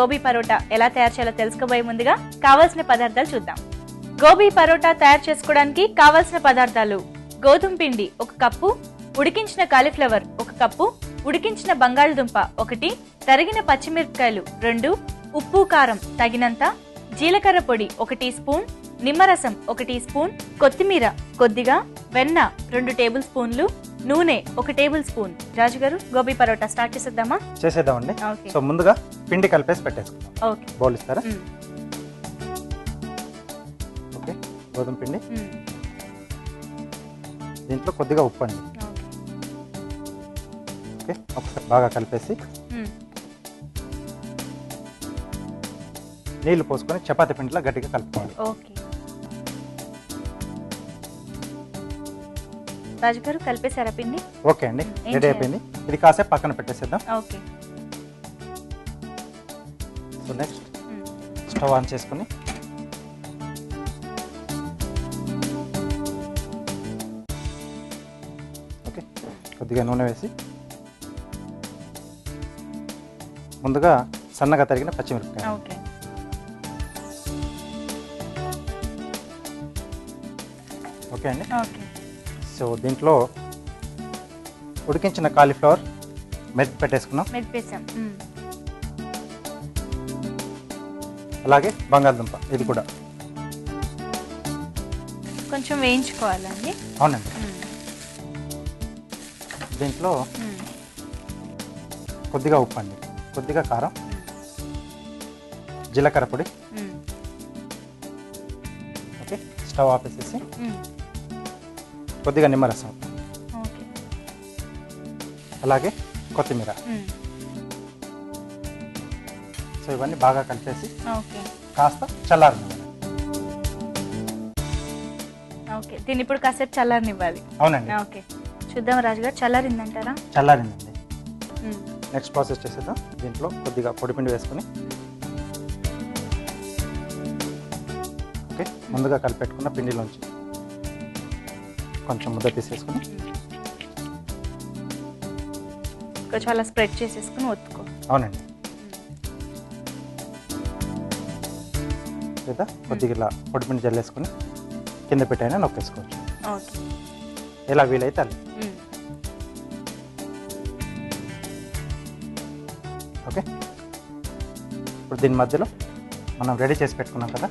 గోబీ పరోటా ఎలా తయారు చేయాలో తెలుసుకోబోయే ముందుగా కావాల్సిన పదార్థాలు చూద్దాం. గోబీ పరోటా తయారు చేసుకోవడానికి కావాల్సిన పదార్థాలు గోధుమ పిండి ఒక కప్పు ఉడికించిన కాలీఫ్లవర్ ఒక కప్పు ఉడికించిన బంగాళదుంప ఒకటి తరిగిన పచ్చిమిరపకాయలు రెండు ఉప్పు కారం తగినంత జీలకర్ర పొడి ఒక టీ స్పూన్ నిమ్మరసం ఒక టీ స్పూన్ కొత్తిమీర కొద్దిగా వెన్న రెండు టేబుల్ స్పూన్లు నూనె ఒక టేబుల్ స్పూన్. రాజు గారు గోబీ పరోటా స్టార్ట్ చేసేద్దామా? చేసేద్దామండి. ఓకే. సో ముందుగా పిండి కలిపేసి పెట్టేసుకుందాం. ఓకే. బౌల్ ఇస్తారా? మ్, ఓకే. గోధుమ పిండి. దీంట్లో కొద్దిగా ఉప్పు అండి. ఓకే. ఓకే ఒకసారి బాగా కలిపేసి మ్, నీళ్ళు పోసుకొని చపాతీ పిండిలా గట్టిగా కలుపుకోవాలి. ఓకే. రాజు గారు కలిపేశారా పిండి? ఓకే అండి రెడీ? అయిపోయింది. ఇది కాసేపు పక్కన పెట్టేసేద్దాం. Okay. So next stove on చేసుకుని ఓకే కొద్దిగా నూనె వేసి ముందుగా సన్నగా తరిగిన పచ్చిమిరపకాయ ఓకే. ఓకే అండి. ఓకే. సో దీంట్లో ఉడికించిన కాలీఫ్లవర్ మెల్ట్ పెట్టేసుకున్నాం. మెదిపేసాం అలాగే బంగాళదుంప ఇది కూడా. కొంచెం వేయించుకోవాలండి. అవునండి. దీంట్లో కొద్దిగా ఉప్పు అండి. కొద్దిగా కారం. జీలకర్ర పొడి. ఓకే స్టవ్ ఆపేసేసి మ్, కొద్దిగా నిమ్మరసం. ఓకే. అలాగే కొత్తిమీర. సో ఇవన్నీ బాగా కలిపేసి ఓకే. కాస్త చల్లారనివ్వాలి. ఓకే. దీన్ని ఇప్పుడు కాసేపు చల్లారనివ్వాలి. అవునండి. ఓకే. చూద్దాం రాజుగారు చల్లారిందంటారా? చల్లారిందండి. నెక్స్ట్ ప్రాసెస్ చేసేద్దాం. దీంట్లో కొద్దిగా పొడిపిండి వేసుకుని. ఓకే. ముందుగా కలిపెట్టుకున్న పిండిలోంచి. కొంచెం ముద్ద తీసేసుకుని. కొంచెం అలా స్ప్రెడ్ చేసేసుకుని ఒత్తుకో. అవునండి. లేదా కొద్దిగా ఇలా పొడిపిండి జల్లేసుకుని కింద పెట్టైనా నొక్కేసుకోవచ్చు. ఓకే. ఎలా వీలైతే అలా. మ్, ఓకే. ఇప్పుడు దీని మధ్యలో మనం రెడీ చేసి పెట్టుకున్నాం కదా?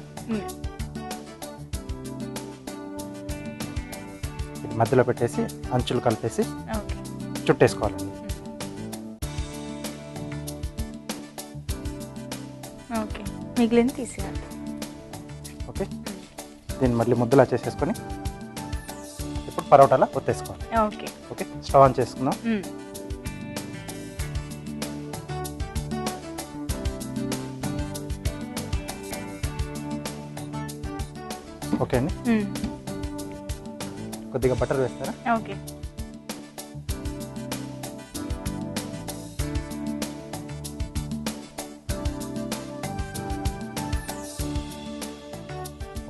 ఇది మధ్యలో పెట్టేసి అంచులు కలిపేసి చుట్టేసుకోవాలండి ఓకే. మిగిలింది తీసేయాలి. ఓకే. దీన్ని మళ్ళీ ముద్దలా చేసేసుకొని ఇప్పుడు పరోటాలా ఒత్తేసుకోవాలి. ఓకే. ఓకే. స్టవ్ ఆన్ చేసుకుందాం. ఓకే అండి. కొద్దిగా బటర్ వేస్తారా? ఓకే.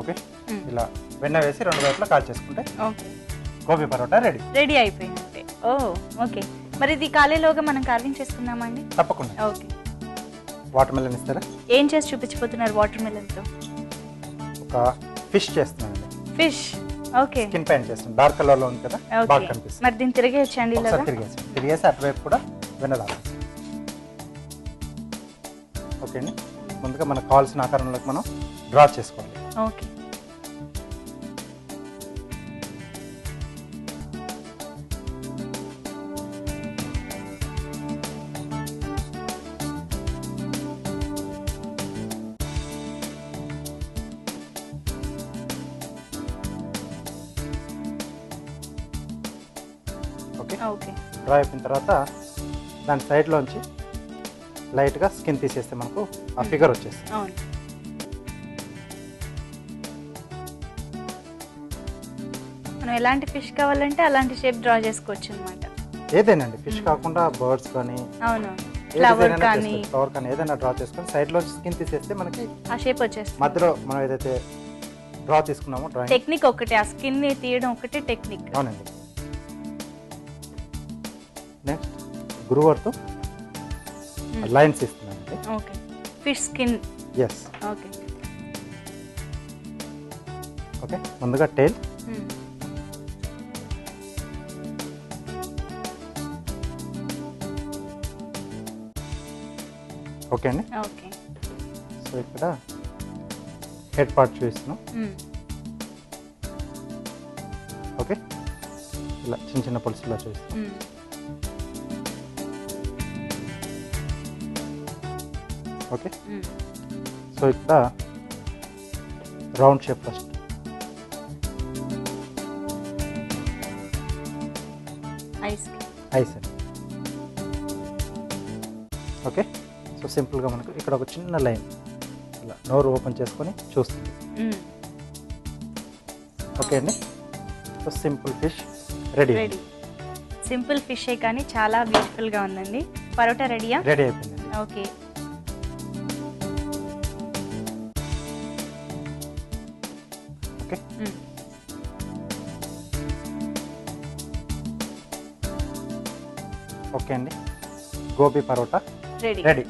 ఓకే. ఇలా వెన్న వేసి రెండు వైపులా కాల్ చేసుకుంటే okay. Gobi paratha ready. Ready అయిపోయినట్టే ఓ ఓకే. మరి ఇది కాలేలోగా మనం కార్వింగ్ చేసుకుందామండి తప్పకుండా. ఓకే. వాటర్ మెలన్ ఇస్తారా? ఏం చేసి చూపించిపోతున్నారు వాటర్ మెలన్తో? ఒక ఫిష్ చేస్తున్నానండి. ఫిష్. స్కిన్ పైన చేస్తున్నాం డార్క్ కలర్లో ఉంది కదా బాగా కనిపిస్తుంది. మరి దీన్ని తిరిగేయచ్చండి ఒకసారి తిరిగేసి తిరిగేసి అటువైపు కూడా వెన్నదాలి ఓకే అండి ముందుగా మనకు కావాల్సిన ఆకారంలోకి మనం డ్రా చేసుకోవాలి. ఓకే. ఓకే. డ్రా అయిపోయిన తర్వాత దాని సైడ్లోంచి లైట్గా స్కిన్ తీసేస్తే మనకు ఆ ఫిగర్ వచ్చేస్తుంది. అవును. మనం ఎలాంటి ఫిష్ కావాలంటే అలాంటి షేప్ డ్రా చేసుకోవచ్చు అనమాట ఏదేనండి ఫిష్ కాకుండా బర్డ్స్ కానీ అవును. ఫ్లవర్ కానీ. ఫ్లవర్ కానీ ఏదైనా డ్రా చేసుకొని సైడ్లో స్కిన్ తీసేస్తే మనకి ఆ షేప్ వచ్చేస్తుంది. మధ్యలో మనం ఏదైతే డ్రా తీసుకున్నామో డ్రాయింగ్. టెక్నిక్ ఒకటే ఆ స్కిన్ని తీయడం ఒకటే టెక్నిక్. అవునండి. నెక్స్ట్ గురువర్తో lines ఇస్తున్నానండి. Okay fish skin yes okay okay ముందుగా టైల్ ఓకే అండి. ఓకే సో ఇక్కడ హెడ్ పార్ట్ చూపిస్తున్నాం. ఓకే ఇలా చిన్న చిన్న పులుసులా చూపిస్తాం ఓకే? సో ఇక్కడ round shape first. Eyes okay? So సింపుల్గా మనకు ఇక్కడ ఒక చిన్న లైన్. ఇలా నోరు ఓపెన్ చేసుకొని చూస్తుంది. ఓకే అండి? So simple fish ready ready. Simple ఫిషే కానీ చాలా బ్యూటిఫుల్గా ఉందండి. పరోటా రెడీయా? రెడీ అయిపోయిందండి ఓకే ఓకే. ఓకే అండి. గోబీ పరోటా రెడీ